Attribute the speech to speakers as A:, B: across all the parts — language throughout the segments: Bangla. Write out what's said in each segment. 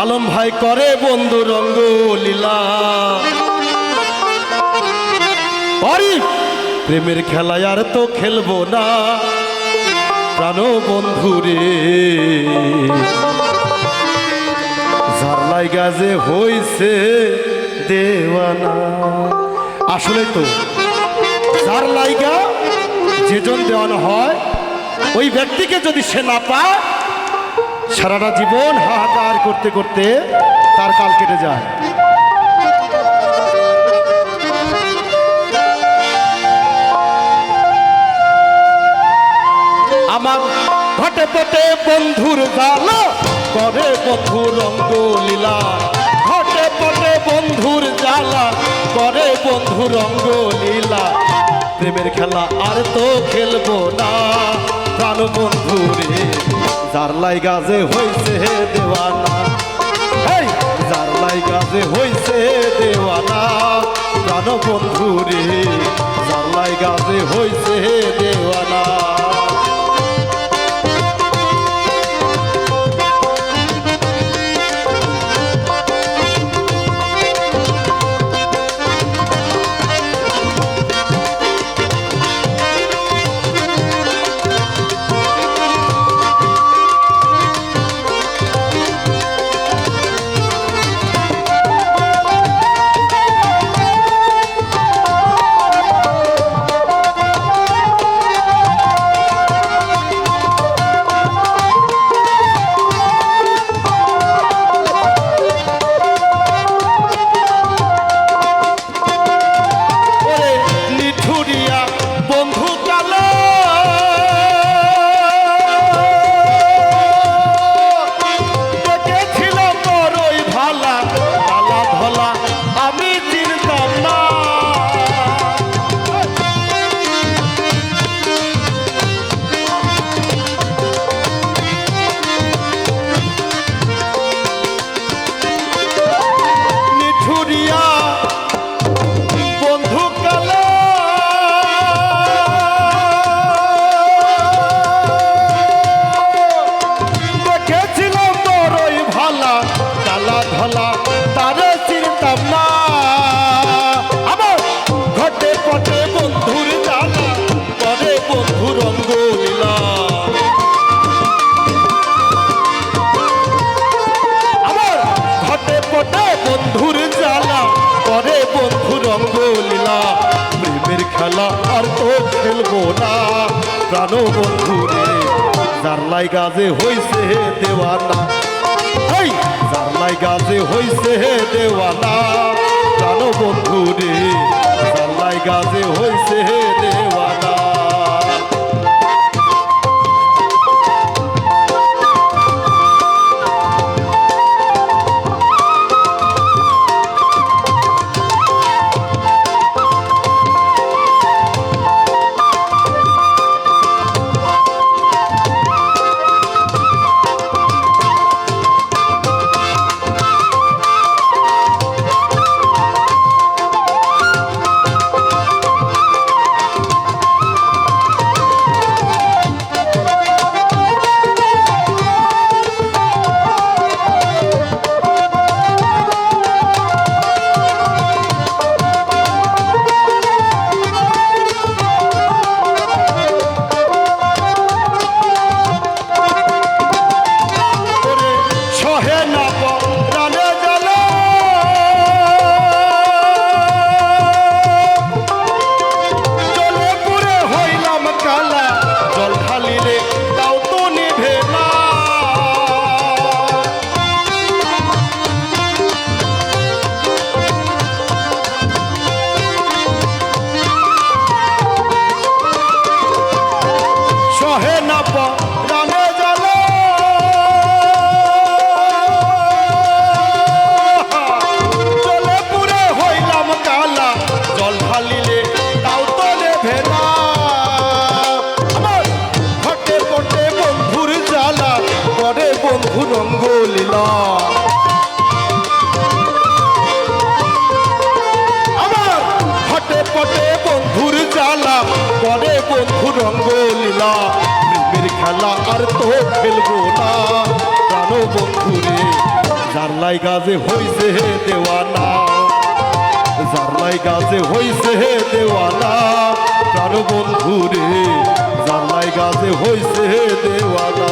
A: আলম ভাই করে বন্ধু রঙ্গ লীলা। পারি প্রেমের খেলায় আর তো খেলব না। প্রাণ বন্ধু রে। ঝারলাই গাজে হইছে দেওয়ানা। আসলে তো, যার লাইগা যেজন দেওয়ানো হয়, ওই ব্যক্তিকে যদি সে না পায় সারাটা জীবন হাহাকার করতে করতে তার কাল কেটে যায়। আমার ঘটে পটে বন্ধুর জালা করে বন্ধু রঙ্গ লীলা। ঘটে পটে বন্ধুর জ্বালা করে বন্ধু রঙ্গ লীলা। প্রেমের খেলা আর তো খেলব না। প্রাণ বন্ধু রে, যার লাই গাজে হইছে দেওয়ানা। যার লাই গাজে হইছে দেওয়ানা। প্রাণ বন্ধু রে, যার লাই গাজে হইছে দেওয়ানা। না, প্রাণ বন্ধু রে জারলাই গাজে হইছে দেওয়ানা। হেই জারলাই গাজে হইছে দেওয়ানা, প্রাণ বন্ধু রে জারলাই গাজে হইছে করে বন্ধু রঙ্গ লীলা আমার ঘটে পটে বন্ধুর জ্বালা করে বন্ধু রঙ্গ লীলা প্রেমের খেলা আর তো খেলব না। প্রাণ বন্ধু রে জারলাই গাছে হইছে দেওয়ানা। জারলাই গাছে হইছে দেওয়ানা। প্রাণ বন্ধু রে জারলাই গাছে হইছে দেওয়ানা।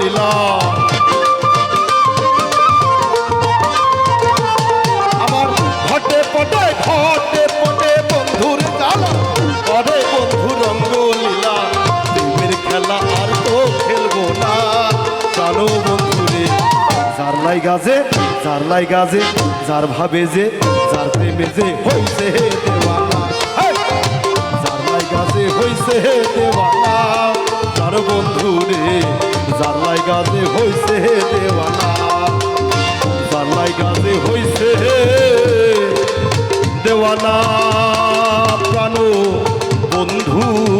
A: লীলা আমার ঘটে পটে ঘটে পটে বন্ধুর জ্বালা করে বন্ধু রঙ্গলীলা। প্রেমের খেলা আর তো খেলব না। জানো বন্ধুরে, যার লাই গাছে যার লাই গাছে যার ভাবে যে, যার প্রেমে যে হইছে দেওয়ানা। হেই! যার লাই গাছে হইছে দেওয়ানা। যার বন্ধুরে যার লাই গাছে হইছে দেওয়ানা জানলাই গাছে হইছে দেওয়ানা প্রাণ বন্ধু